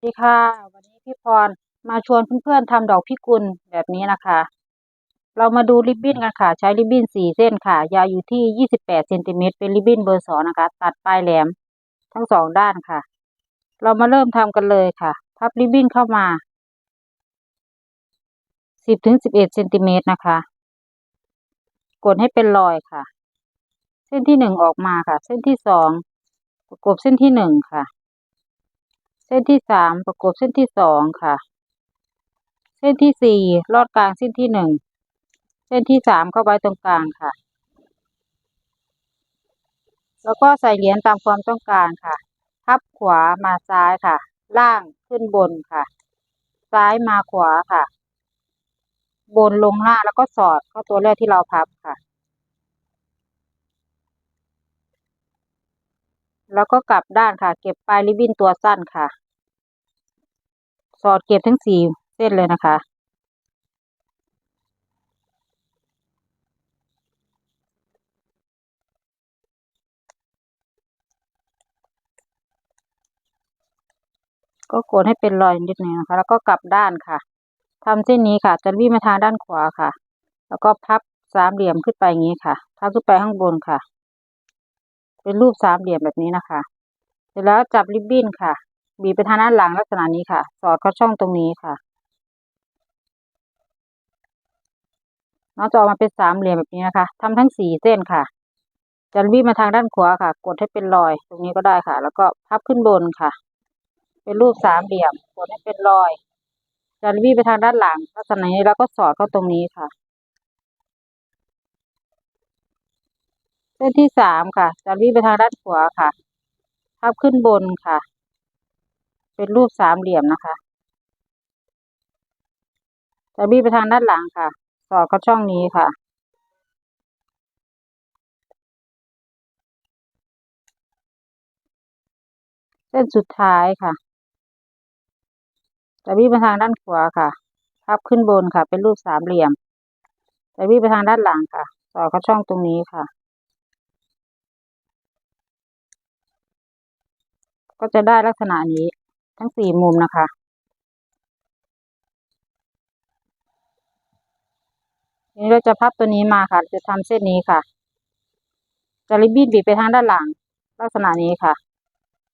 สวัสดีค่ะ วันนี้พี่พรมาชวนเพื่อนๆทำดอกพิกุลแบบนี้นะคะ เรามาดูริบบิ้นกันค่ะ ใช้ริบบิ้นสี่เส้นค่ะ ยาวอยู่ที่ยี่สิบแปดเซนติเมตรเป็นริบบิ้นเบอร์สองนะคะ ตัดปลายแหลมทั้งสองด้านค่ะ เรามาเริ่มทำกันเลยค่ะ พับริบบิ้นเข้ามาสิบถึงสิบเอ็ดเซนติเมตรนะคะ กดให้เป็นรอยค่ะ เส้นที่หนึ่งออกมาค่ะ เส้นที่สองประกบเส้นที่หนึ่งค่ะ เส้นที่สามประกบเส้นที่สองค่ะ เส้นที่สี่ลอดกลางเส้นที่หนึ่งเส้นที่สามเข้าไว้ตรงกลางค่ะ แล้วก็ใส่เหรียญตามความต้องการค่ะพับขวามาซ้ายค่ะ ล่างขึ้นบนค่ะ ซ้ายมาขวาค่ะ บนลงล่างแล้วก็สอดเข้าตัวแรกที่เราพับค่ะ แล้วก็กลับด้านค่ะ เก็บปลายริบบิ้นตัวสั้นค่ะ สอดเก็บทั้งสี่เส้นเลยนะคะก็กดให้เป็นรอยนิดนึงนะคะ แล้วก็กลับด้านค่ะทำเส้นนี้ค่ะจะวิ่งมาทางด้านขวาค่ะ แล้วก็พับสามเหลี่ยมขึ้นไปอย่างนี้ค่ะพับขึ้นไปข้างบนค่ะ เป็นรูปสามเหลี่ยมแบบนี้นะคะ เสร็จแล้วจับริบบิ้นค่ะ บีบไปทางด้านหลังลักษณะนี้ค่ะ สอดเข้าช่องตรงนี้ค่ะน้องจะออกมาเป็นสามเหลี่ยมแบบนี้นะคะทำทั้งสี่เส้นค่ะจะวิ่งมาทางด้านขวาค่ะ กดให้เป็นรอย ตรงนี้ก็ได้ค่ะ แล้วก็พับขึ้นบนค่ะ เป็นรูปสามเหลี่ยม กดให้เป็นรอยจะวิ่งไปทางด้านหลังลักษณะนี้แล้วก็สอดเข้าตรงนี้ค่ะเส้นที่สามค่ะจะวิ่งไปทางด้านขวาค่ะพับขึ้นบนค่ะ เป็นรูปสามเหลี่ยมนะคะจะวิ่งไปทางด้านหลังค่ะ สอดเข้าช่องนี้ค่ะ เส้นสุดท้ายค่ะจะวิ่งไปทางด้านขวาค่ะ พับขึ้นบนค่ะ เป็นรูปสามเหลี่ยมจะวิ่งไปทางด้านหลังค่ะ สอดเข้าช่องตรงนี้ค่ะ ก็จะได้ลักษณะนี้ ทั้งสี่มุมนะคะ นี้เราจะพับตัวนี้มาค่ะ จะทำเส้นนี้ค่ะ จะริบบิ้นบีบไปทางด้านหลัง ลักษณะนี้ค่ะ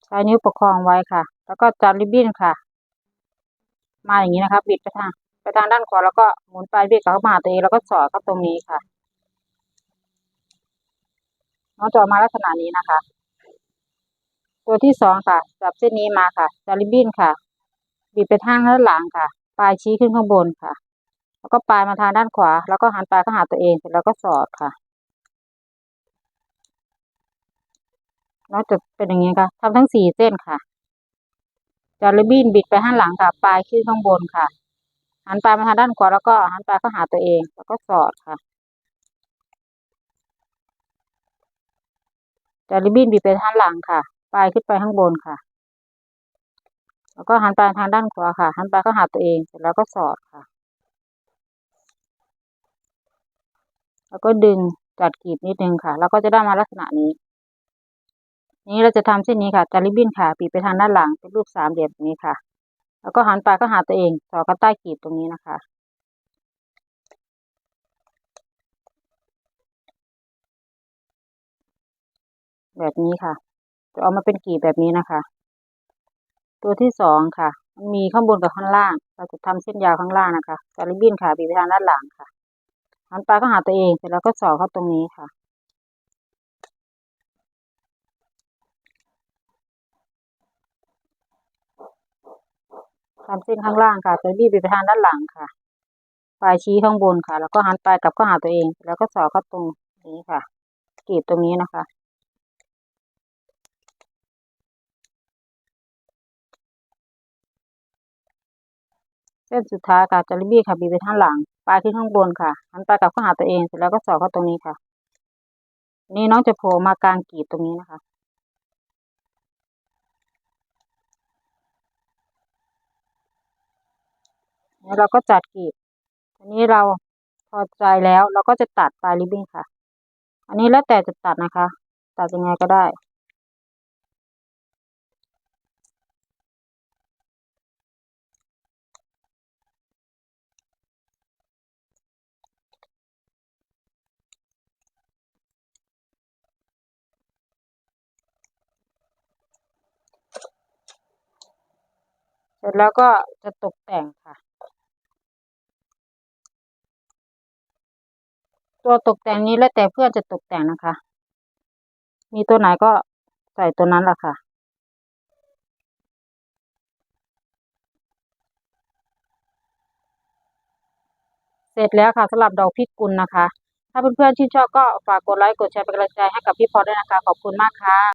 ใช้นิ้วประคองไว้ค่ะ แล้วก็จับริบบิ้นค่ะ มาอย่างนี้นะคะ บิดไปทางไปทางด้านขวาแล้วก็หมุนปลายบี้ยเข้ามาตัวเองแล้วก็สอดเข้าตรงนี้ค่ะน้องจะออกมาลักษณะนี้นะคะ ตัวที่สองค่ะ จับเส้นนี้มาค่ะจับริบบิ้นค่ะ บีบไปทางด้านหลังค่ะ ปลายชี้ขึ้นข้างบนค่ะ แล้วก็ปลายมาทางด้านขวา แล้วก็หันปลายเข้าหาตัวเองเสร็จแล้วก็สอดค่ะน้องจะเป็นอย่างนี้ค่ะทำทั้งสี่เส้นค่ะจับริบบิ้นบิดไปข้างหลังค่ะ ปลายขึ้นข้างบนค่ะ หันปลายมาทางด้านขวาแล้วก็หันปลายเข้าหาตัวเอง แล้วก็สอดค่ะจับริบบิ้นบิดไปทางหลังค่ะ ปลายขึ้นไปข้างบนค่ะ แล้วก็หันปลายทางด้านขวาค่ะ หันปลายเข้าหาตัวเองเสร็จแล้วก็สอดค่ะ แล้วก็ดึงจัดกรีบนิดนึงค่ะ แล้วก็จะได้มาลักษณะนี้ นี้เราจะทำเส้นนี้ค่ะจัดริบบิ้นค่ะปีไปทางด้านหลังเป็นรูปสามเหลี่ยมนี้ค่ะ แล้วก็หันปลายเข้าหาตัวเองสอดเข้าใต้กรีบตรงนี้นะคะแบบนี้ค่ะ จะเอามาเป็นกรีบแบบนี้นะคะ ตัวที่สองค่ะ มันมีข้างบนกับข้างล่าง เราจะทำเส้นยาวข้างล่างนะคะจัดริบินค่ะบีบไปทางด้านหลังค่ะหันปลายเข้าหาตัวเองเสร็จแล้วก็สอดเข้าตรงนี้ค่ะทำเส้นข้างล่างค่ะจะรีบไปทางด้านหลังค่ะ ปลายชี้ข้างบนค่ะ แล้วก็หันปลายกลับเข้าหาตัวเอง แล้วก็สอดเข้าตรงนี้ค่ะกรีบตรงนี้นะคะ เส้นสุดท้ายค่ะจะรีบค่ะบีไปทางหลัง ปลายขึ้นข้างบนค่ะหันปลายกลับเข้าหาตัวเองเสร็จแล้วก็สอดเข้าตรงนี้ค่ะ นี่น้องจะโผล่มากลางกีบตรงนี้นะคะนี่เราก็จัดกีบอันนี้เราพอใจแล้วเราก็จะตัดปลายริบบิ้นค่ะ อันนี้แล้วแต่จะตัดนะคะ ตัดยังไงก็ได้ ร็จแล้วก็จะตกแต่งค่ะ ตัวตกแต่งนี้แล้วแต่เพื่อนจะตกแต่งนะคะ มีตัวไหนก็ใส่ตัวนั้นแหละค่ะเสร็จแล้วค่ะสำหรับดอกพิกุลนะคะ ถ้าเพื่อนๆชื่นชอบก็ฝากกดไลค์กดแชร์เป็นกำลังใจให้กับพี่พอด้วยนะคะ ขอบคุณมากค่ะ